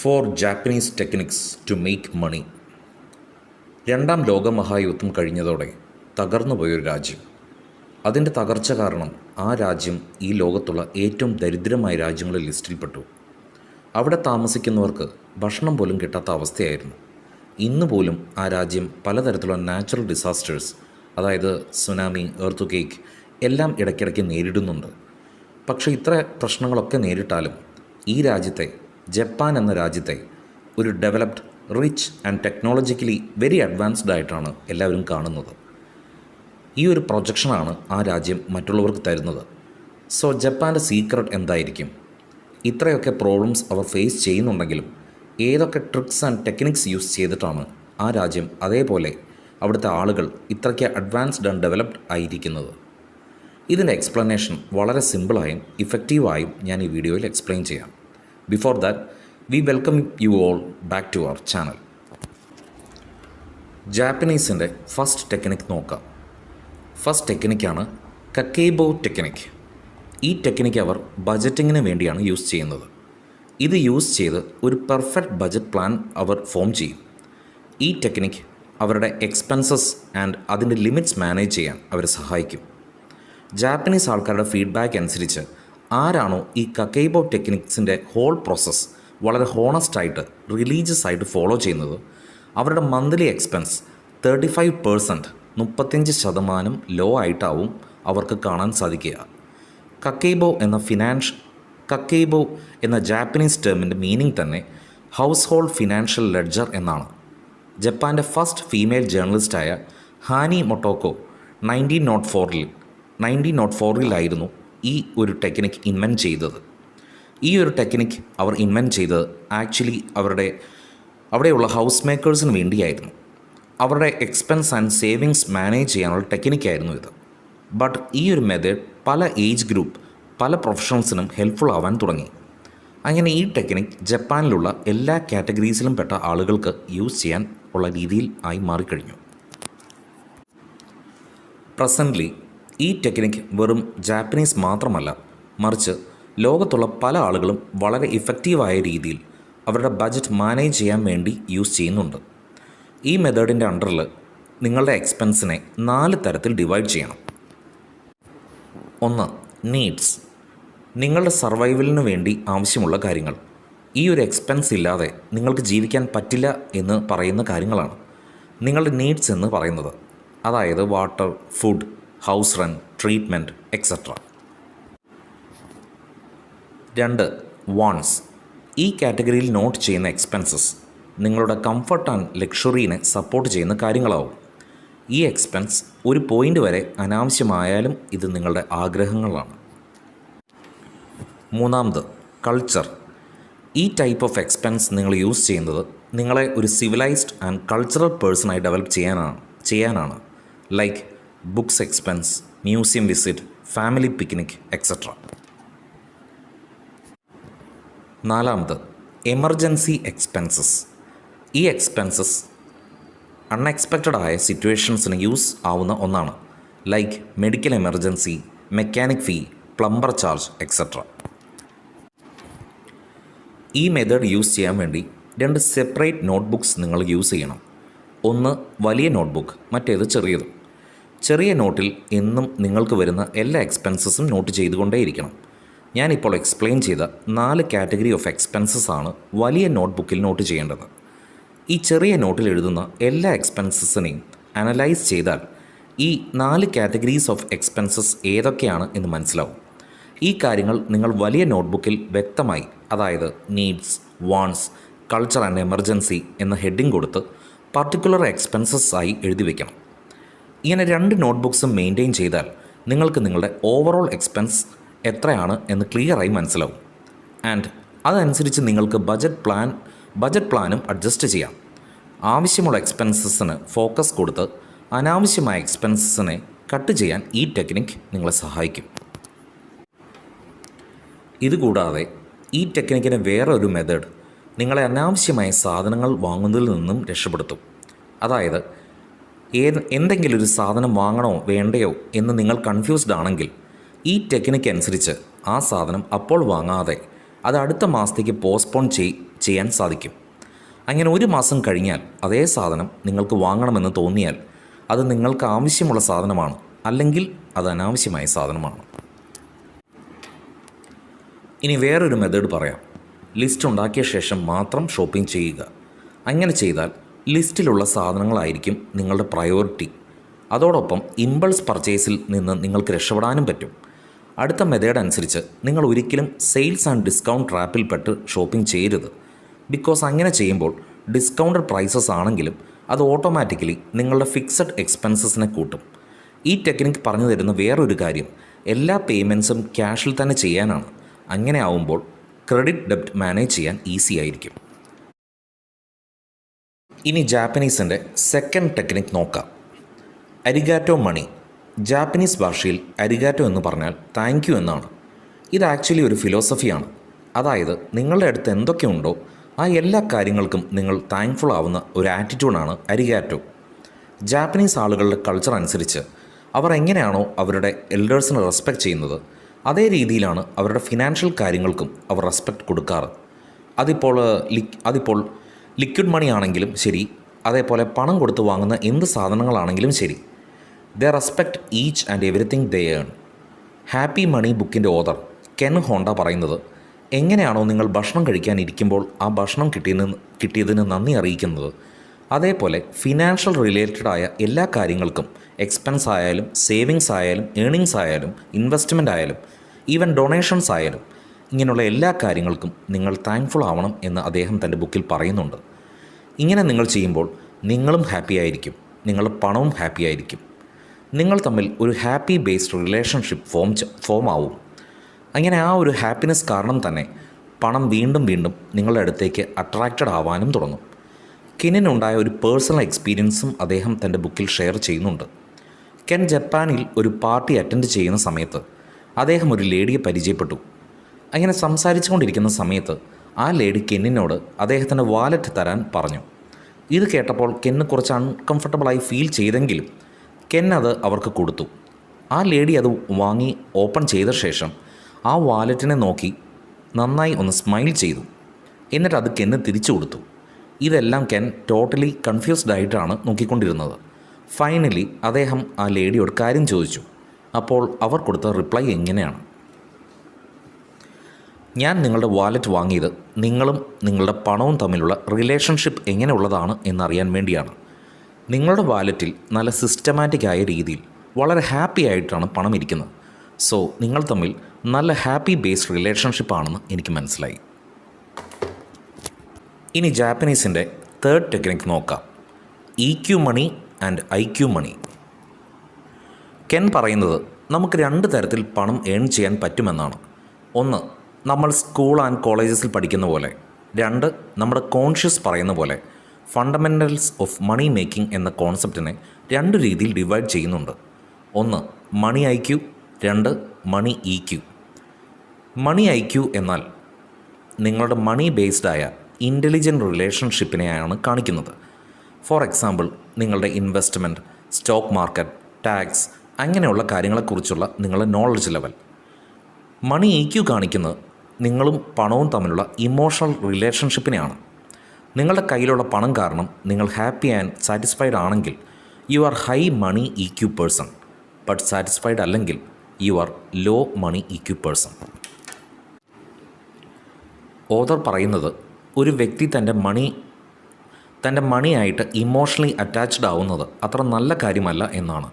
Four Japanese techniques to make money രണ്ടാം ലോകമഹായുദ്ധം കഴിഞ്ഞതോടെ തകർന്നുപോയൊരു രാജ്യം. അതിന്റെ തകർച്ച കാരണം ആ രാജ്യം ഈ ലോകത്തുള്ള ഏറ്റവും ദരിദ്രമായ രാജ്യങ്ങളിൽ ലിസ്റ്റിൽപ്പെട്ടു. അവിടെ താമസിക്കുന്നവർക്ക് ഭക്ഷണം പോലും കിട്ടാത്ത അവസ്ഥയായിരുന്നു. ഇന്ന് പോലും ആ രാജ്യം പലതരത്തിലുള്ള നാച്ചുറൽ ഡിസാസ്റ്റേഴ്സ് അതായത് സുനാമി എർത്ത് കേക്ക് എല്ലാം ഇടയ്ക്കിടയ്ക്ക് നേരിടുന്നുണ്ട്. പക്ഷേ ഇത്ര പ്രശ്നങ്ങളൊക്കെ നേരിട്ടാലും ഈ രാജ്യത്തെ ജപ്പാൻ എന്ന രാജ്യത്തെ ഒരു developed rich and technologically very advanced ആയിട്ടാണ് എല്ലാവരും കാണുന്നത്. ഈ ഒരു പ്രൊജക്ഷനാണ് ആ രാജ്യം മറ്റുള്ളവർക്ക് തരുന്നത്. സോ ജപ്പാന്റെ സീക്രട്ട് എന്തായിരിക്കും? ഇത്രയൊക്കെ പ്രോബ്ലംസ് അവർ ഫേസ് ചെയ്യുന്നുണ്ടെങ്കിലും ഏതൊക്കെ ട്രിക്സ് ആൻഡ് ടെക്നിക്സ് യൂസ് ചെയ്തിട്ടാണ് ആ രാജ്യം അതേപോലെ അവിടുത്തെ ആളുകൾ ഇത്രയ്ക്ക് അഡ്വാൻസ്ഡ് ആൻഡ് ഡെവലപ്ഡ് ആയിരിക്കുന്നത്? ഇതിന്റെ എക്സ്പ്ലനേഷൻ വളരെ സിമ്പിളായും ഇഫക്റ്റീവായും ഞാൻ ഈ വീഡിയോയിൽ എക്സ്പ്ലെയിൻ ചെയ്യാം. Before that we welcome you all back to our channel ജാപ്പനീസിന്റെ first technique നോക്കാം. ഫസ്റ്റ് ടെക്നിക്കാണ് കക്കേബോ ടെക്നിക് ഈ ടെക്നിക്ക് അവർ ബജറ്റിങ്ങിന് വേണ്ടിയാണ് യൂസ് ചെയ്യുന്നത്. ഇത് യൂസ് ചെയ്ത് ഒരു പെർഫെക്റ്റ് ബജറ്റ് പ്ലാൻ അവർ ഫോം ചെയ്യും. ഈ ടെക്നിക്ക് അവരുടെ എക്സ്പെൻസസ് ആൻഡ് അതിന്റെ ലിമിറ്റ്സ് മാനേജ് ചെയ്യാൻ അവരെ സഹായിക്കും. ജാപ്പനീസ് ആൾക്കാരുടെ ഫീഡ്ബാക്ക് അനുസരിച്ച് ആരാണോ ഈ കക്കൈബോ ടെക്നിക്സിന്റെ ഹോൾ പ്രോസസ്സ് വളരെ ഹോണസ്റ്റ് ആയിട്ട് റിലീജിയസ് ആയിട്ട് ഫോളോ ചെയ്യുന്നത് അവരുടെ monthly expense thirty five percent മുപ്പത്തിയഞ്ച് ശതമാനം ലോ ആയിട്ടാവും അവർക്ക് കാണാൻ സാധിക്കുക. കക്കൈബോ എന്ന ഫിനാൻഷ് കക്കൈബോ എന്ന ജാപ്പനീസ് ടേമിന്റെ മീനിങ് തന്നെ ഹൗസ് ഹോൾഡ് ഫിനാൻഷ്യൽ ലെഡ്ജർ എന്നാണ് ജപ്പാന്റെ ഫസ്റ്റ് ഫീമെയിൽ ജേർണലിസ്റ്റായ ഹാനി മൊട്ടോക്കോ നയന്റീൻ നോട്ട് ഫോറിൽ നയന്റീൻ നോട്ട് ഫോറിലായിരുന്നു ഈ ഒരു ടെക്നിക് ഇൻവെന്റ് ചെയ്തത്. ഈ ഒരു ടെക്നിക് അവർ ഇൻവെന്റ് ചെയ്തത് ആക്ച്വലി അവരുടെ അവിടെയുള്ള ഹൗസ് മേക്കേഴ്സിന് വേണ്ടിയായിരുന്നു. അവരുടെ എക്സ്പെൻസ് ആൻഡ് സേവിങ്സ് മാനേജ് ചെയ്യാനുള്ള ടെക്നിക്കായിരുന്നു ഇത്. ബട്ട് ഈ ഒരു മെത്തേഡ് പല ഏജ് ഗ്രൂപ്പ് പല പ്രൊഫഷണൽസിനും ഹെൽപ്ഫുൾ ആവാൻ തുടങ്ങി. അങ്ങനെ ഈ ടെക്നിക് ജപ്പാനിലുള്ള എല്ലാ കാറ്റഗറീസിലും പെട്ട ആളുകൾക്ക് യൂസ് ചെയ്യാൻ ഉള്ള രീതിയിൽ ആയി മാറിക്കഴിഞ്ഞു. പ്രസന്റ്ലി ഈ ടെക്നിക് വെറും ജാപ്പനീസ് മാത്രമല്ല മറിച്ച് ലോകത്തുള്ള പല ആളുകളും വളരെ ഇഫക്റ്റീവായ രീതിയിൽ അവരുടെ ബജറ്റ് മാനേജ് ചെയ്യാൻ വേണ്ടി യൂസ് ചെയ്യുന്നുണ്ട്. ഈ മെത്തേഡിന്റെ അണ്ടറിൽ നിങ്ങളുടെ എക്സ്പെൻസിനെ നാല് തരത്തിൽ ഡിവൈഡ് ചെയ്യണം. ഒന്ന് നീഡ്സ് നിങ്ങളുടെ സർവൈവലിന് വേണ്ടി ആവശ്യമുള്ള കാര്യങ്ങൾ. ഈ ഒരു എക്സ്പെൻസ് ഇല്ലാതെ നിങ്ങൾക്ക് ജീവിക്കാൻ പറ്റില്ല എന്ന് പറയുന്ന കാര്യങ്ങളാണ് നിങ്ങളുടെ നീഡ്സ് എന്ന് പറയുന്നത്. അതായത് water food house rent treatment etcetera രണ്ട് വാൺസ് ഈ കാറ്റഗറിയിൽ നോട്ട് ചെയ്യുന്ന എക്സ്പെൻസസ് നിങ്ങളുടെ കംഫർട്ട് ആൻഡ് ലക്ഷറീനെ സപ്പോർട്ട് ചെയ്യുന്ന കാര്യങ്ങളാവും. ഈ എക്സ്പെൻസ് ഒരു പോയിന്റ് വരെ അനാവശ്യമായാലും ഇത് നിങ്ങളുടെ ആഗ്രഹങ്ങളാണ്. മൂന്നാമത് കൾച്ചർ ഈ ടൈപ്പ് ഓഫ് എക്സ്പെൻസ് നിങ്ങൾ യൂസ് ചെയ്യുന്നത് നിങ്ങളെ ഒരു സിവിലൈസ്ഡ് ആൻഡ് കൾച്ചറൽ പേഴ്സണായി ഡെവലപ്പ് ചെയ്യാനാണ് ചെയ്യാനാണ്. Like books expense museum visit family picnic etcetera നാലാമത് എമർജൻസി എക്സ്പെൻസസ്. ഈ എക്സ്പെൻസസ് അൺഎക്സ്പെക്റ്റഡ് ആയ സിറ്റുവേഷൻസിന് യൂസ് ആവുന്ന ഒന്നാണ്. Like medical emergency mechanic fee plumber charge etcetera ഈ മെത്തേഡ് യൂസ് ചെയ്യാൻ വേണ്ടി രണ്ട് സെപ്പറേറ്റ് നോട്ട്ബുക്സ് നിങ്ങൾ യൂസ് ചെയ്യണം. ഒന്ന് വലിയ നോട്ട്ബുക്ക് മറ്റേത് ചെറിയത്. ചെറിയ നോട്ടിൽ എന്നും നിങ്ങൾക്ക് വരുന്ന എല്ലാ എക്സ്പെൻസസും നോട്ട് ചെയ്തുകൊണ്ടേയിരിക്കണം. ഞാനിപ്പോൾ എക്സ്പ്ലെയിൻ ചെയ്ത നാല് കാറ്റഗറി ഓഫ് എക്സ്പെൻസസ് ആണ് വലിയ നോട്ട്ബുക്കിൽ നോട്ട് ചെയ്യേണ്ടത്. ഈ ചെറിയ നോട്ടിൽ എഴുതുന്ന എല്ലാ എക്സ്പെൻസസിനെയും അനലൈസ് ചെയ്താൽ ഈ നാല് കാറ്റഗറീസ് ഓഫ് എക്സ്പെൻസസ് ഏതൊക്കെയാണ് എന്ന് മനസ്സിലാവും. ഈ കാര്യങ്ങൾ നിങ്ങൾ വലിയ നോട്ട്ബുക്കിൽ വ്യക്തമായി അതായത് needs wants culture and emergency എന്ന ഹെഡിങ് കൊടുത്ത് പർട്ടിക്കുലർ എക്സ്പെൻസസ് ആയി എഴുതി വയ്ക്കണം ഇങ്ങനെ രണ്ട് നോട്ട്ബുക്സും മെയിന്റെയിൻ ചെയ്താൽ നിങ്ങൾക്ക് നിങ്ങളുടെ ഓവറോൾ എക്സ്പെൻസ് എത്രയാണ് എന്ന് ക്ലിയറായി മനസ്സിലാവും. ആൻഡ് അതനുസരിച്ച് നിങ്ങൾക്ക് ബജറ്റ് പ്ലാൻ ബജറ്റ് പ്ലാനും അഡ്ജസ്റ്റ് ചെയ്യാം. ആവശ്യമുള്ള എക്സ്പെൻസസിന് ഫോക്കസ് കൊടുത്ത് അനാവശ്യമായ എക്സ്പെൻസസിനെ കട്ട് ചെയ്യാൻ ഈ ടെക്നിക് നിങ്ങളെ സഹായിക്കും. ഇതുകൂടാതെ ഈ ടെക്നിക്കിന് വേറെ ഒരു മെത്തേഡ് നിങ്ങളെ അനാവശ്യമായ സാധനങ്ങൾ വാങ്ങുന്നതിൽ നിന്നും രക്ഷപ്പെടുത്തും. അതായത് ഏത് എന്തെങ്കിലും ഒരു സാധനം വാങ്ങണോ വേണ്ടയോ എന്ന് നിങ്ങൾ കൺഫ്യൂസ്ഡ് ആണെങ്കിൽ ഈ ടെക്നിക്ക് അനുസരിച്ച് ആ സാധനം അപ്പോൾ വാങ്ങാതെ അത് അടുത്ത മാസത്തേക്ക് പോസ്റ്റ്പോൺ ചെയ് ചെയ്യാൻ സാധിക്കും. അങ്ങനെ ഒരു മാസം കഴിഞ്ഞാൽ അതേ സാധനം നിങ്ങൾക്ക് വാങ്ങണമെന്ന് തോന്നിയാൽ അത് നിങ്ങൾക്ക് ആവശ്യമുള്ള സാധനമാണ് അല്ലെങ്കിൽ അത് അനാവശ്യമായ സാധനമാണ്. ഇനി വേറൊരു മെത്തേഡ് പറയാം. ലിസ്റ്റ് ഉണ്ടാക്കിയ ശേഷം മാത്രം ഷോപ്പിംഗ് ചെയ്യുക. അങ്ങനെ ചെയ്താൽ ലിസ്റ്റിലുള്ള സാധനങ്ങളായിരിക്കും നിങ്ങളുടെ പ്രയോറിറ്റി അതോടൊപ്പം ഇമ്പൾസ് പർച്ചേസിൽ നിന്ന് നിങ്ങൾക്ക് രക്ഷപ്പെടാനും പറ്റും. അടുത്ത മെത്തേഡ് അനുസരിച്ച് നിങ്ങൾ ഒരിക്കലും സെയിൽസ് ആൻഡ് ഡിസ്കൗണ്ട് ട്രാപ്പിൽപ്പെട്ട് ഷോപ്പിംഗ് ചെയ്യരുത്. ബിക്കോസ് അങ്ങനെ ചെയ്യുമ്പോൾ ഡിസ്കൗണ്ടഡ് പ്രൈസസ് ആണെങ്കിലും അത് ഓട്ടോമാറ്റിക്കലി നിങ്ങളുടെ ഫിക്സഡ് എക്സ്പെൻസസിനെ കൂട്ടും. ഈ ടെക്നിക്ക് പറഞ്ഞു തരുന്ന വേറൊരു കാര്യം എല്ലാ പേയ്മെൻസും ക്യാഷിൽ തന്നെ ചെയ്യാനാണ്. അങ്ങനെ ആവുമ്പോൾ ക്രെഡിറ്റ് ഡെബ്റ്റ് മാനേജ് ചെയ്യാൻ ഈസി ആയിരിക്കും. ഇനി ജാപ്പനീസിന്റെ സെക്കൻഡ് ടെക്നിക് നോക്കാം. അരിഗാറ്റോ മണി. ജാപ്പനീസ് ഭാഷയിൽ അരിഗാറ്റോ എന്ന് പറഞ്ഞാൽ താങ്ക് യു എന്നാണ്. ഇത് ആക്ച്വലി ഒരു ഫിലോസഫിയാണ് അതായത് നിങ്ങളുടെ അടുത്ത് എന്തൊക്കെയുണ്ടോ ആ എല്ലാ കാര്യങ്ങൾക്കും നിങ്ങൾ താങ്ക്ഫുൾ ആവുന്ന ഒരു ആറ്റിറ്റ്യൂഡാണ് അരിഗാറ്റോ. ജാപ്പനീസ് ആളുകളുടെ കൾച്ചർ അനുസരിച്ച് അവർ എങ്ങനെയാണോ അവരുടെ എൽഡേഴ്സിനെ റെസ്പെക്റ്റ് ചെയ്യുന്നത് അതേ രീതിയിലാണ് അവരുടെ ഫിനാൻഷ്യൽ കാര്യങ്ങൾക്കും അവർ റെസ്പെക്റ്റ് കൊടുക്കാറ്. അതിപ്പോൾ അതിപ്പോൾ ലിക്വിഡ് മണി ആണെങ്കിലും ശരി അതേപോലെ പണം കൊടുത്ത് വാങ്ങുന്ന എന്ത് സാധനങ്ങളാണെങ്കിലും ശരി. The respect each and everything they earn happy money ബുക്കിന്റെ ഓതർ കെൻ ഹോണ്ട പറയുന്നത് എങ്ങനെയാണോ നിങ്ങൾ ഭക്ഷണം കഴിക്കാനിരിക്കുമ്പോൾ ആ ഭക്ഷണം കിട്ടിയതിന് കിട്ടിയതിന് നന്ദി അറിയിക്കുന്നത്. അതേപോലെ ഫിനാൻഷ്യൽ ആയ എല്ലാ കാര്യങ്ങൾക്കും എക്സ്പെൻസ് ആയാലും സേവിങ്സ് ആയാലും ഏണിങ്സ് ആയാലും ഇൻവെസ്റ്റ്മെന്റ് ആയാലും ഈവൻ ഡൊണേഷൻസ് ആയാലും ഇങ്ങനെയുള്ള എല്ലാ കാര്യങ്ങൾക്കും നിങ്ങൾ താങ്ക്ഫുൾ ആവണം എന്ന് അദ്ദേഹം തന്റെ ബുക്കിൽ പറയുന്നുണ്ട്. ഇങ്ങനെ നിങ്ങൾ ചെയ്യുമ്പോൾ നിങ്ങളും ഹാപ്പി ആയിരിക്കും. നിങ്ങളുടെ പണവും ഹാപ്പി ആയിരിക്കും. നിങ്ങൾ തമ്മിൽ ഒരു happy based relationship form form ആവും. അങ്ങനെ ആ ഒരു ഹാപ്പിനെസ് കാരണം തന്നെ പണം വീണ്ടും വീണ്ടും നിങ്ങളുടെ അടുത്തേക്ക് അട്രാക്റ്റഡ് ആവാനും തുടങ്ങും. കെനിനുണ്ടായ ഒരു പേഴ്സണൽ എക്സ്പീരിയൻസും അദ്ദേഹം തന്റെ ബുക്കിൽ ഷെയർ ചെയ്യുന്നുണ്ട്. കെൻ ജപ്പാനിൽ ഒരു പാർട്ടി അറ്റൻഡ് ചെയ്യുന്ന സമയത്ത് അദ്ദേഹം ഒരു ലേഡിയെ പരിചയപ്പെട്ടു. അങ്ങനെ സംസാരിച്ചുകൊണ്ടിരിക്കുന്ന സമയത്ത് ആ ലേഡി കെന്നിനോട് അദ്ദേഹത്തിന്റെ വാലറ്റ് തരാൻ പറഞ്ഞു. ഇത് കേട്ടപ്പോൾ കെന്ന് കുറച്ച് അൺകംഫർട്ടബിളായി ഫീൽ ചെയ്തെങ്കിലും കെൻ അത് അവർക്ക് കൊടുത്തു. ആ ലേഡി അത് വാങ്ങി ഓപ്പൺ ചെയ്ത ശേഷം ആ വാലറ്റിനെ നോക്കി നന്നായി ഒന്ന് സ്മൈൽ ചെയ്തു. എന്നിട്ട് അത് കെന്ന് തിരിച്ചു കൊടുത്തു. ഇതെല്ലാം കെൻ ടോട്ടലി കൺഫ്യൂസ്ഡ് ആയിട്ടാണ് നോക്കിക്കൊണ്ടിരുന്നത്. ഫൈനലി അദ്ദേഹം ആ ലേഡിയോട് കാര്യം ചോദിച്ചു. അപ്പോൾ അവർ കൊടുത്ത റിപ്ലൈ എങ്ങനെയാണ്? ഞാൻ നിങ്ങളുടെ വാലറ്റ് വാങ്ങിയത് നിങ്ങളും നിങ്ങളുടെ പണവും തമ്മിലുള്ള റിലേഷൻഷിപ്പ് എങ്ങനെയുള്ളതാണ് എന്നറിയാൻ വേണ്ടിയാണ്. നിങ്ങളുടെ വാലറ്റിൽ നല്ല സിസ്റ്റമാറ്റിക് ആയ രീതിയിൽ വളരെ ഹാപ്പി ആയിട്ടാണ് പണം ഇരിക്കുന്നത്. സോ നിങ്ങൾ തമ്മിൽ നല്ല ഹാപ്പി ബേസ്ഡ് റിലേഷൻഷിപ്പ് ആണെന്ന് എനിക്ക് മനസ്സിലായി. ഇനി ജാപ്പനീസിന്റെ തേർഡ് ടെക്നിക് നോക്കാം. E Q money and I Q money Ken പറയുന്നത് നമുക്ക് രണ്ട് തരത്തിൽ പണം ഏൺ ചെയ്യാൻ പറ്റുമെന്നാണ്. ഒന്ന് നമ്മൾ സ്കൂൾ ആൻഡ് കോളേജസിൽ പഠിക്കുന്ന പോലെ. രണ്ട് നമ്മുടെ കോൺഷ്യസ് പറയുന്ന പോലെ. ഫണ്ടമെന്റൽസ് ഓഫ് മണി മേക്കിംഗ് എന്ന കോൺസെപ്റ്റിനെ രണ്ട് രീതിയിൽ ഡിവൈഡ് ചെയ്യുന്നുണ്ട്. ഒന്ന് മണി ഐ ക്യു രണ്ട് money E Q money I Q എന്നാൽ നിങ്ങളുടെ മണി ബേസ്ഡ് ആയ ഇന്റലിജന്റ് റിലേഷൻഷിപ്പിനെയാണ് കാണിക്കുന്നത്. ഫോർ എക്സാമ്പിൾ നിങ്ങളുടെ ഇൻവെസ്റ്റ്മെന്റ് സ്റ്റോക്ക് മാർക്കറ്റ് ടാക്സ് അങ്ങനെയുള്ള കാര്യങ്ങളെക്കുറിച്ചുള്ള നിങ്ങളുടെ knowledge level money E Q കാണിക്കുന്നത് നിങ്ങളും പണവും തമ്മിലുള്ള ഇമോഷണൽ റിലേഷൻഷിപ്പിനെയാണ് നിങ്ങളുടെ കയ്യിലുള്ള പണം കാരണം നിങ്ങൾ ഹാപ്പി ആൻഡ് സാറ്റിസ്ഫൈഡ് ആണെങ്കിൽ you are high money E Q Q person but satisfied അല്ലെങ്കിൽ you are low money E Q Q person author പറയുന്നത് ഒരു വ്യക്തി തന്റെ മണി തന്റെ മണിയായിട്ട് ഇമോഷണലി അറ്റാച്ച്ഡ് ആവുന്നത് അത്ര നല്ല കാര്യമല്ല എന്നാണ്.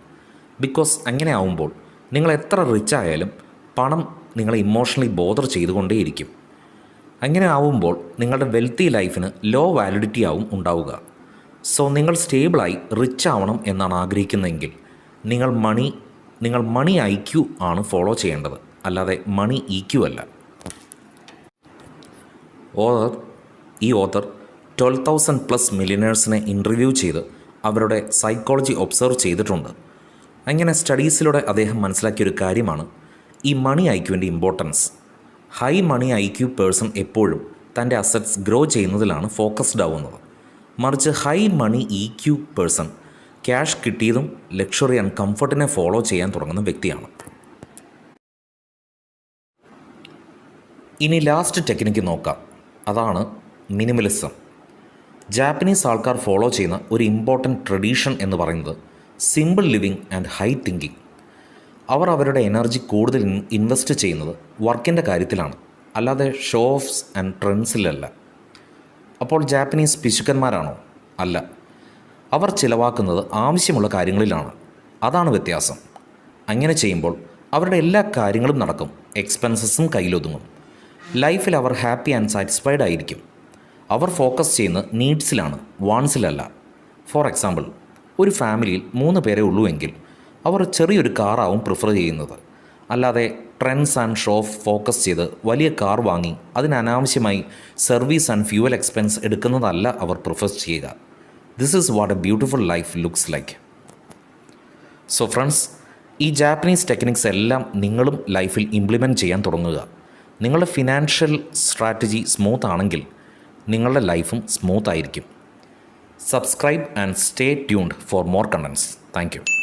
ബിക്കോസ് അങ്ങനെ ആവുമ്പോൾ നിങ്ങൾ എത്ര റിച്ച് ആയാലും പണം നിങ്ങളെ ഇമോഷണലി ബോദർ ചെയ്തുകൊണ്ടേയിരിക്കും. അങ്ങനെ ആവുമ്പോൾ നിങ്ങളുടെ വെൽത്തി ലൈഫിന് ലോ വാലിഡിറ്റി ആവും ഉണ്ടാവുക. സോ നിങ്ങൾ സ്റ്റേബിളായി റിച്ച് ആവണം എന്നാണ് ആഗ്രഹിക്കുന്നതെങ്കിൽ നിങ്ങൾ മണി നിങ്ങൾ മണി ഐ ക്യു ആണ് ഫോളോ ചെയ്യേണ്ടത്. അല്ലാതെ മണി ഇ ക്യു അല്ല. ഓതർ ഈ ഓതർ ട്വൽവ് തൗസൻഡ് പ്ലസ് മില്യനേഴ്സിനെ ഇന്റർവ്യൂ ചെയ്ത് അവരുടെ സൈക്കോളജി ഒബ്സർവ് ചെയ്തിട്ടുണ്ട്. അങ്ങനെ സ്റ്റഡീസിലൂടെ അദ്ദേഹം മനസ്സിലാക്കിയൊരു കാര്യമാണ് ഈ money ഐക്യുവിന്റെ importance high money I Q person എപ്പോഴും തന്റെ അസറ്റ്സ് ഗ്രോ ചെയ്യുന്നതിലാണ് ഫോക്കസ്ഡ് ആവുന്നത്. മറിച്ച് high money E Q person cash കിട്ടിയതും ലക്ഷറി ആൻഡ് കംഫർട്ടിനെ ഫോളോ ചെയ്യാൻ തുടങ്ങുന്ന വ്യക്തിയാണ്. ഇനി ലാസ്റ്റ് ടെക്നിക്ക് നോക്കാം. അതാണ് മിനിമലിസം ജാപ്പനീസ് ആൾക്കാർ ഫോളോ ചെയ്യുന്ന ഒരു ഇമ്പോർട്ടന്റ് ട്രഡീഷൻ എന്ന് പറയുന്നത് simple living and high thinking അവർ അവരുടെ എനർജി കൂടുതൽ ഇൻവെസ്റ്റ് ചെയ്യുന്നത് വർക്കിന്റെ കാര്യത്തിലാണ്. അല്ലാതെ ഷോ ഓഫ്സ് ആൻഡ് ട്രെൻഡ്സിലല്ല അപ്പോൾ ജാപ്പനീസ് പിശുക്കന്മാരാണോ? അല്ല. അവർ ചിലവാക്കുന്നത് ആവശ്യമുള്ള കാര്യങ്ങളിലാണ്. അതാണ് വ്യത്യാസം. അങ്ങനെ ചെയ്യുമ്പോൾ അവരുടെ എല്ലാ കാര്യങ്ങളും നടക്കും. എക്സ്പെൻസസും കയ്യിലൊതുങ്ങും. ലൈഫിൽ അവർ ഹാപ്പി ആൻഡ് സാറ്റിസ്ഫൈഡ് ആയിരിക്കും. അവർ ഫോക്കസ് ചെയ്യുന്നത് നീഡ്സിലാണ് വാൺസിലല്ല ഫോർ എക്സാമ്പിൾ ഒരു ഫാമിലിയിൽ മൂന്ന് പേരെ ഉള്ളൂ എങ്കിൽ അവർ ചെറിയൊരു കാറാവും പ്രിഫർ ചെയ്യുന്നത്. അല്ലാതെ ട്രെൻഡ്സ് ആൻഡ് ഷോ ഫോക്കസ് ചെയ്ത് വലിയ കാർ വാങ്ങി അതിന് അനാവശ്യമായി സർവീസ് ആൻഡ് ഫ്യൂവൽ എക്സ്പെൻസ് എടുക്കുന്നതല്ല അവർ പ്രിഫർ ചെയ്യുക. This is what a beautiful life looks like so friends ഈ ജാപ്പനീസ് ടെക്നിക്സ് എല്ലാം നിങ്ങളും ലൈഫിൽ ഇംപ്ലിമെന്റ് ചെയ്യാൻ തുടങ്ങുക. നിങ്ങളുടെ ഫിനാൻഷ്യൽ സ്ട്രാറ്റജി സ്മൂത്ത് ആണെങ്കിൽ നിങ്ങളുടെ ലൈഫും സ്മൂത്ത് ആയിരിക്കും. Subscribe and stay tuned for more contents thank